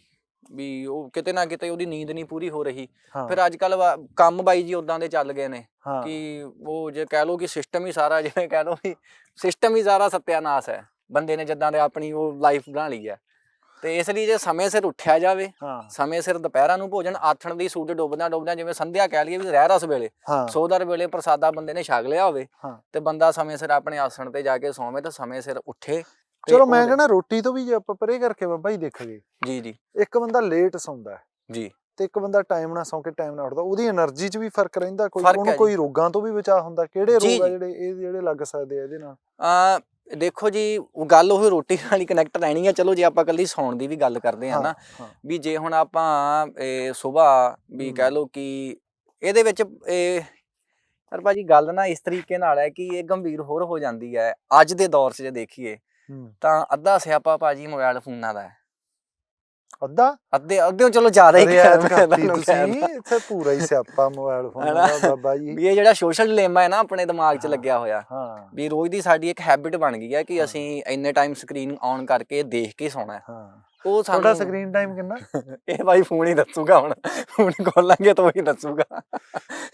ਵੀ ਉਹ ਕਿਤੇ ਨਾ ਕਿਤੇ ਉਹਦੀ ਨੀਂਦ ਨਹੀਂ ਪੂਰੀ ਹੋ ਰਹੀ। ਹਾਂ, ਫਿਰ ਅੱਜ ਕੱਲ ਕੰਮ ਬਾਈ ਜੀ ਉਦਾਂ ਦੇ ਚੱਲ ਗਏ ਨੇ ਹਾਂ। ਕਿ ਉਹ ਜੇ ਕਹਿ ਲਓ ਕਿ ਸਿਸਟਮ ਹੀ ਸਾਰਾ ਜਿਵੇਂ ਕਹਿ ਲਓ ਵੀ ਸਿਸਟਮ ਹੀ ਸਾਰਾ ਸਤਿਆਨਾਸ਼ ਹੈ। ਬੰਦੇ ਨੇ ਜਿੱਦਾਂ ਦੇ ਆਪਣੀ ਉਹ ਲਾਈਫ ਬਣਾ ਲਈ ਹੈ। ਤੇ ਇਸ ਲਈ ਜੇ ਸਮੇਂ ਸਿਰ ਉੱਠਿਆ ਜਾਵੇ ਸਮੇਂ ਸਿਰ ਦੁਪਹਿਰਾਂ ਨੂੰ ਭੋਜਨ ਆਥਣ ਦੀ ਸੂਰਜ ਡੁੱਬਦਾ ਡੁੱਬਦਾ ਜਿਵੇਂ ਸੰਧਿਆ ਕਹਿ ਲਈਏ ਵੀ ਰਹਿ ਰਸ ਵੇਲੇ ਸੋਦਰ ਵੇਲੇ ਪ੍ਰਸਾਦਾ ਬੰਦੇ ਨੇ ਛਕ ਲਿਆ ਹੋਵੇ ਤੇ ਬੰਦਾ ਸਮੇਂ ਸਿਰ ਆਪਣੇ ਆਸਣ ਤੇ ਜਾ ਕੇ ਸੌਵੇਂ ਤੇ ਸਮੇਂ ਸਿਰ ਉੱਠੇ ਚਲੋ ਮੈਂ ਕਹਿੰਦਾ ਰੋਟੀ ਤੋਂ ਵੀ ਜੇ ਆਪਾਂ ਪਰੇ ਕਰਕੇ ਬਾਬਾ ਜੀ ਦੇਖਾਂਗੇ ਜੀ ਜੀ। ਇੱਕ ਬੰਦਾ ਲੇਟ ਸੌਂਦਾ ਜੀ। ਤੇ ਇੱਕ ਬੰਦਾ ਟਾਈਮ ਨਾਲ ਸੌਂ ਕੇ ਟਾਈਮ ਨਾਲ ਉੱਠਦਾ ਉਹਦੀ એનર્ਜੀ 'ਚ ਵੀ ਫ਼ਰਕ ਰਹਿੰਦਾ ਕੋਈ ਕੋਈ ਰੋਗਾਂ ਤੋਂ ਵੀ ਬਚਾਅ ਹੁੰਦਾ ਕਿਹੜੇ ਰੋਗ ਆ ਜਿਹੜੇ ਇਹ ਜਿਹੜੇ ਲੱਗ ਸਕਦੇ ਆ ਇਹਦੇ ਨਾਲ? ਆ ਦੇਖੋ ਜੀ ਉਹ ਗੱਲ ਉਹ ਰੋਟੀ ਨਾਲ ਹੀ ਕਨੈਕਟ ਰਹਿਣੀ ਹੈ ਚਲੋ ਜੇ ਆਪਾਂ ਕੱਲੀ ਸੌਣ ਦੀ ਵੀ ਗੱਲ ਕਰਦੇ ਹਾਂ ਨਾ ਵੀ ਜੇ ਹੁਣ ਆਪਾਂ ਸਵੇਰ ਵੀ। ਕਹਿ ਲਓ ਕਿ ਇਹਦੇ ਵਿੱਚ ਇਹ ਪਰ ਭਾਜੀ ਗੱਲ ਨਾ ਇਸ ਤਰੀਕੇ ਨਾਲ ਹੈ ਕਿ ਇਹ ਗੰਭੀਰ ਹੋਰ ਹੋ ਜਾਂਦੀ ਹੈ। ਅੱਜ ਦੇ ਦੌਰ 'ਚ ਜੇ ਦੇਖੀਏ ਤਾਂ ਅੱਧਾ ਸਿਆਪਾ ਭਾਜੀ ਮੋਬਾਈਲ ਫੋਨਾਂ ਦਾ ਹੈ। ਅੱਧਾ? ਅੱਧੇ ਅੱਧਿਓਂ ਚਲੋ ਜ਼ਿਆਦਾ ਹੀ ਰਿਆਇਤ ਕਰਤੀ ਤੁਸੀਂ। ਇੱਥੇ ਪੂਰਾ ਹੀ ਸਿਆਪਾ ਮੋਬਾਈਲ ਫੋਨ? ਦਾ ਬਾਬਾ ਜੀ। ਵੀ ਇਹ ਜਿਹੜਾ ਸੋਸ਼ਲ ਡਿਲੇਮਾ ਹੈ ਨਾ ਆਪਣੇ ਦਿਮਾਗ 'ਚ। ਲੱਗਿਆ ਹੋਇਆ। ਹਾਂ। ਵੀ ਰੋਜ਼ ਦੀ ਸਾਡੀ ਇੱਕ ਹੈਬਿਟ ਬਣ ਗਈ ਹੈ ਕਿ। ਅਸੀਂ ਇੰਨੇ ਟਾਈਮ ਸਕਰੀਨ ਔਨ ਕਰਕੇ ਦੇਖ ਕੇ ਸੌਣਾ ਹੈ। ਹਾਂ। ਉਹ ਤੁਹਾਡਾ ਸਾਨੂੰ ਸਕਰੀਨ ਟਾਈਮ ਕਿੰਨਾ? *laughs* ਇਹ ਭਾਈ ਫੋਨ ਹੀ ਦੱਸੂਗਾ ਹੁਣ। ਫੋਨ ਖੋਲਾਂਗੇ ਤਾਂ ਉਹੀ ਦੱਸੂਗਾ।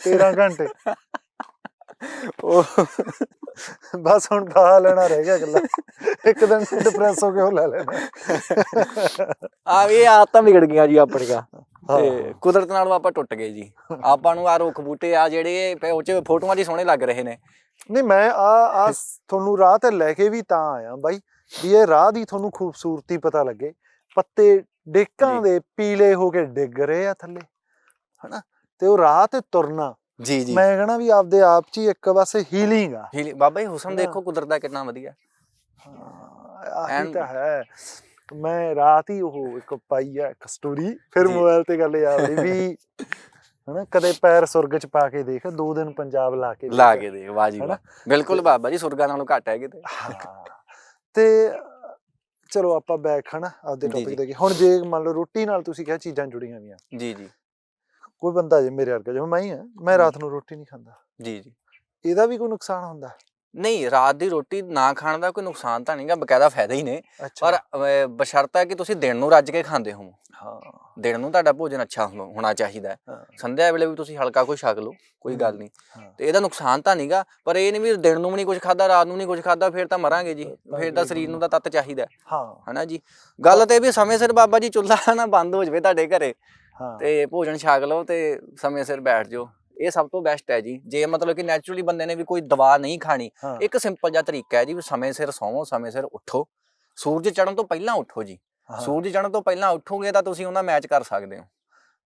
13 ਘੰਟੇ। *laughs* ਉਹ ਬਸ ਹੁਣ ਬਾਹ ਲੈਣਾ ਰਹਿ ਗਿਆ ਗੱਲਾਂ ਇੱਕ ਦਿਨ ਡਿਪਰੈਸ ਹੋ ਕੇ ਉਹ ਲੈ ਲੈਣਾ। ਆ ਵੀ ਆਦਤਾਂ ਵਿਗੜ ਗਈਆਂ ਜੀ ਆਪਣੀਆਂ। ਤੇ। ਕੁਦਰਤ ਨਾਲੋਂ ਆਪਾਂ ਟੁੱਟ ਗਏ ਜੀ। ਆਪਾਂ ਨੂੰ ਆ ਰੁੱਖ ਬੂਟੇ ਆ ਜਿਹੜੇ ਉਹ ਚ ਫੋਟੋਆਂ 'ਚ ਸੋਹਣੇ ਲੱਗ ਰਹੇ ਨੇ। ਨਹੀਂ ਮੈਂ ਆ ਆ ਤੁਹਾਨੂੰ ਰਾਹ ਤੇ ਲੈ ਕੇ ਵੀ ਤਾਂ ਆਇਆ ਬਾਈ ਵੀ ਇਹ ਰਾਹ ਦੀ ਤੁਹਾਨੂੰ ਖੂਬਸੂਰਤੀ ਪਤਾ ਲੱਗੇ। ਪੱਤੇ ਡੇਕਾਂ। ਦੇ ਪੀਲੇ ਹੋ ਕੇ ਡਿੱਗ ਰਹੇ ਆ ਥੱਲੇ ਹਨਾ? ਤੇ ਉਹ ਰਾਹ ਤੇ ਤੁਰਨਾ ਜੀ ਜੀ। ਮੈਂ ਕਹਣਾ ਵੀ ਆਪਦੇ ਆਪ ਚ ਹੀ ਇੱਕ ਪਾਸੇ ਹੀਲਿੰਗ ਆ। ਬਾਬਾ ਜੀ ਹੁਸਨ। ਦੇਖੋ ਕੁਦਰਤ ਦਾ ਕਿੰਨਾ ਵਧੀਆ। ਹਾਂ, ਤਾਂ ਹੈ। ਮੈਂ ਰਾਤ ਹੀ ਉਹ ਇੱਕ ਪਾਈ ਆ ਇੱਕ ਸਟੋਰੀ ਫਿਰ। ਮੋਬਾਈਲ ਤੇ ਗੱਲ ਯਾਦ ਆਈ ਵੀ ਹਨਾ ਕਦੇ ਪੈਰ ਸੁਰਗ ਚ ਪਾ ਕੇ ਦੇਖ ਦੋ ਦਿਨ ਪੰਜਾਬ ਲਾ ਕੇ ਲਾ ਦੇਖ। ਕੇ ਦੇ ਵਾਹ ਜੀ ਬਿਲਕੁਲ ਬਾਬਾ ਜੀ ਸੁਰਗਾ ਨਾਲੋਂ ਘੱਟ ਹੈ ਕਿਤੇ ਤੇ ਚਲੋ ਆਪਾਂ ਬੈਕ ਹਨਾ ਆਪਦੇ ਟੌਪਿਕ ਅੱਗੇ। ਹੁਣ ਜੇ ਮੰਨ ਲਓ ਰੋਟੀ ਨਾਲ ਤੁਸੀਂ ਕਿਹਾ ਚੀਜ਼ਾਂ ਜੁੜੀਆਂ ਹੋਈਆਂ। ਜੀ ਜੀ। ਕੋਈ ਬੰਦਾ ਜੇ ਮੇਰੇ ਵਰਗਾ ਜਿਵੇਂ ਮੈਂ ਹੀ ਆ ਮੈਂ। ਰਾਤ ਨੂੰ ਰੋਟੀ ਨਹੀਂ ਖਾਂਦਾ। ਜੀ ਜੀ। ਇਹਦਾ ਵੀ ਕੋਈ ਨੁਕਸਾਨ ਹੁੰਦਾ? ਨਹੀਂ ਰਾਤ ਦੀ ਰੋਟੀ ਨਾ ਖਾਣ ਦਾ ਕੋਈ ਨੁਕਸਾਨ ਤਾਂ ਨਹੀਂਗਾ ਬਕਾਇਦਾ ਫਾਇਦਾ ਹੀ ਨੇ। ਪਰ ਬਸ਼ਰਤ ਕਿ ਤੁਸੀਂ ਦਿਨ ਨੂੰ ਰੱਜ ਕੇ ਖਾਂਦੇ ਹੋ ਹਾਂ। ਦਿਨ ਨੂੰ ਤੁਹਾਡਾ ਭੋਜਨ ਅੱਛਾ ਹੋਣਾ ਚਾਹੀਦਾ ਹੈ। ਸੰਧਿਆ ਵੇਲੇ ਵੀ ਤੁਸੀਂ ਹਲਕਾ ਕੋਈ ਛਕ ਲਓ ਕੋਈ ਗੱਲ ਨਹੀਂ। ਤੇ ਇਹਦਾ ਨੁਕਸਾਨ ਤਾਂ ਨਹੀਂਗਾ ਪਰ ਇਹ ਨਹੀਂ ਵੀ ਦਿਨ ਨੂੰ ਵੀ ਨਹੀਂ ਕੁਝ ਖਾਦਾ ਰਾਤ ਨੂੰ ਨਹੀਂ ਕੁਝ ਖਾਦਾ ਫਿਰ ਤਾਂ ਮਰਾਂਗੇ ਜੀ। ਫਿਰ ਤਾਂ। ਸਰੀਰ ਨੂੰ ਤਾਂ ਤੱਤ ਚਾਹੀਦਾ ਹੈ, ਹਨਾ ਜੀ? ਗੱਲ ਤੇ ਵੀ ਸਮੇਂ ਸਿਰ ਬਾਬਾ ਜੀ ਚੁੱਲ੍ਹਾ ਨਾ ਬੰਦ ਹੋ ਜਵੇ ਤੁਹਾਡੇ ਘਰੇ। ਤੇ ਭੋਜਨ ਛਕ ਲਓ ਤੇ ਸਮੇਂ ਸਿਰ ਬੈਠ ਜਾਓ। ਇਹ ਸਭ ਤੋਂ ਬੈਸਟ ਹੈ ਜੀ। ਜੇ ਮਤਲਬ ਕਿ ਨੈਚੁਰਲੀ ਬੰਦੇ ਨੇ ਵੀ ਕੋਈ ਦਵਾ ਨਹੀਂ ਖਾਣੀ ਇੱਕ ਸਿੰਪਲ ਜਿਹਾ ਤਰੀਕਾ ਹੈ ਜੀ ਵੀ ਸਮੇਂ ਸਿਰ ਸੌਵੋ ਸਮੇਂ ਸਿਰ ਉੱਠੋ। ਸੂਰਜ ਚੜ੍ਹਨ ਤੋਂ ਪਹਿਲਾਂ ਉੱਠੋ ਜੀ। ਸੂਰਜ ਚੜ੍ਹਨ ਤੋਂ ਪਹਿਲਾਂ ਉੱਠੋਗੇ ਤਾਂ ਤੁਸੀਂ ਉਹਨਾਂ ਮੈਚ ਕਰ ਸਕਦੇ ਹੋ।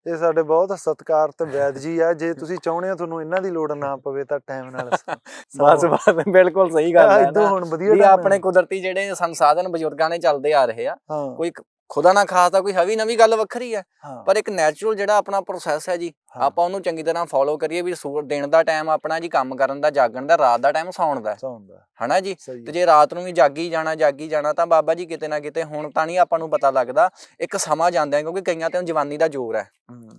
ਇਹ ਸਾਡੇ ਬਹੁਤ ਸਤਿਕਾਰ ਤੇ ਵੈਦ ਜੀ ਆ। ਜੇ ਤੁਸੀਂ ਚਾਹੁੰਦੇ ਹੋ ਤੁਹਾਨੂੰ ਇਹਨਾਂ ਦੀ ਲੋੜ ਨਾ ਪਵੇ ਤਾਂ ਟਾਈਮ ਨਾਲ *laughs* ਬਸ ਬਸ ਬਿਲਕੁਲ ਸਹੀ ਗੱਲ ਹੈ ਇਦੋਂ ਹੁਣ ਵਧੀਆ ਵੀ ਆਪਣੇ। ਕੁਦਰਤੀ ਜਿਹੜੇ ਸੰਸਾਧਨ ਬਜ਼ੁਰਗਾਂ ਨੇ ਚੱਲਦੇ ਆ ਰਹੇ ਆ ਕੋਈ ਖੁਦਾ ਨਾ ਖਾਸਾ ਕੋਈ ਹਵੀ ਨਵੀਂ ਗੱਲ ਵੱਖਰੀ ਹੈ। ਪਰ ਇੱਕ ਨੈਚੁਰਲ ਜਿਹੜਾ ਆਪਣਾ ਪ੍ਰੋਸੈਸ ਹੈ ਜੀ। ਆਪਾਂ ਉਹਨੂੰ ਚੰਗੀ ਤਰ੍ਹਾਂ ਫੋਲੋ ਕਰੀਏ ਵੀ ਸੂਰ ਦਿਨ ਦਾ ਟਾਈਮ ਆਪਣਾ ਜੀ ਕੰਮ ਕਰਨ ਦਾ ਜਾਗਣ ਦਾ ਰਾਤ ਦਾ ਟਾਈਮ ਸੌਣ ਦਾ। ਹਨਾ ਜੀ? ਤੇ ਜੇ ਰਾਤ ਨੂੰ ਵੀ ਜਾਗੀ ਜਾਣਾ ਜਾਗੀ ਜਾਣਾ ਤਾਂ ਬਾਬਾ ਜੀ ਕਿਤੇ ਨਾ ਕਿਤੇ ਹੁਣ ਤਾਂ ਨਹੀਂ ਆਪਾਂ ਨੂੰ ਪਤਾ ਲੱਗਦਾ ਇੱਕ ਸਮਾਂ ਜਾਂਦਾ ਕਿਉਂਕਿ ਕਈਆਂ ਤੇ ਜਵਾਨੀ ਦਾ ਜ਼ੋਰ ਹੈ।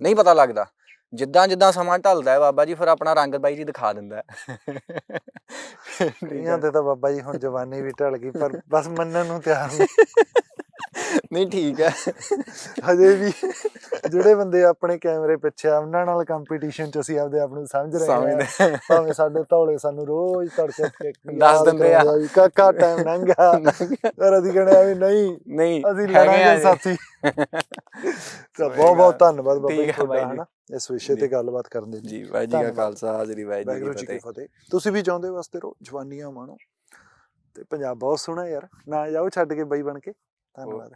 ਨਹੀਂ ਪਤਾ ਲੱਗਦਾ। ਜਿੱਦਾਂ ਜਿੱਦਾਂ ਸਮਾਂ ਢਲਦਾ ਹੈ ਬਾਬਾ ਜੀ ਫਿਰ ਆਪਣਾ ਰੰਗ ਬਾਈ ਜੀ ਦਿਖਾ ਦਿੰਦਾ ਹੈ। ਕਈਆਂ। ਤੇ ਤਾਂ ਬਾਬਾ ਜੀ ਹੁਣ ਜਵਾਨੀ ਵੀ ਢਲ ਗਈ ਪਰ ਬਸ ਮੰਨਣ ਨੂੰ ਤਿਆਰ ਨਹੀਂ ਨਹੀਂ ਠੀਕ ਹੈ। ਹਜੇ ਵੀ ਜਿਹੜੇ ਬੰਦੇ ਆਪਣੇ ਕੈਮਰੇ ਪਿੱਛੇ ਆ ਉਹਨਾਂ ਨਾਲ ਕੰਪੀਟੀਸ਼ਨ ਚ ਅਸੀਂ ਆਪਦੇ ਆਪ ਨੂੰ ਸਮਝ ਰਹੇ ਹਾਂ। ਭਾਵੇਂ ਸਾਡੇ ਧੌਲੇ ਸਾਨੂੰ ਰੋਜ਼ ਤੜਕੇ ਦੱਸ ਦਿੰਦੇ ਆ। ਕਾਕਾ ਟਾਈਮ ਲੰਘਿਆ ਪਰ ਅਸੀਂ ਕਹਿੰਦੇ ਆ ਵੀ ਨਹੀਂ ਨਹੀਂ ਅਸੀਂ ਲੜਾਂਗੇ। ਸਾਥੀ। ਤਾਂ ਬਹੁਤ ਬਹੁਤ। ਧੰਨਵਾਦ ਬਾਬਾ ਜੀ ਤੁਹਾਡਾ ਇਸ ਵਿਸ਼ੇ ਤੇ। ਗੱਲਬਾਤ ਕਰਨ ਦੇ ਲਈ। ਜੀ ਵਾਹਿਗੁਰੂ ਜੀ ਕਾ। ਖਾਲਸਾ ਹਾਜ਼ਰੀ ਵਾਹਿਗੁਰੂ ਜੀ ਕੀ ਫਤਿਹ। ਤੁਸੀਂ ਵੀ ਚਾਹੁੰਦੇ ਵਾਸਤੇ ਰੋ ਜਵਾਨੀਆਂ ਮਾਣੋ। ਤੇ ਪੰਜਾਬ ਬਹੁਤ ਸੋਹਣਾ ਯਾਰ। ਨਾ ਜਾਓ ਛੱਡ ਕੇ ਬਈ ਬਣ ਕੇ। ਧੰਨਵਾਦ।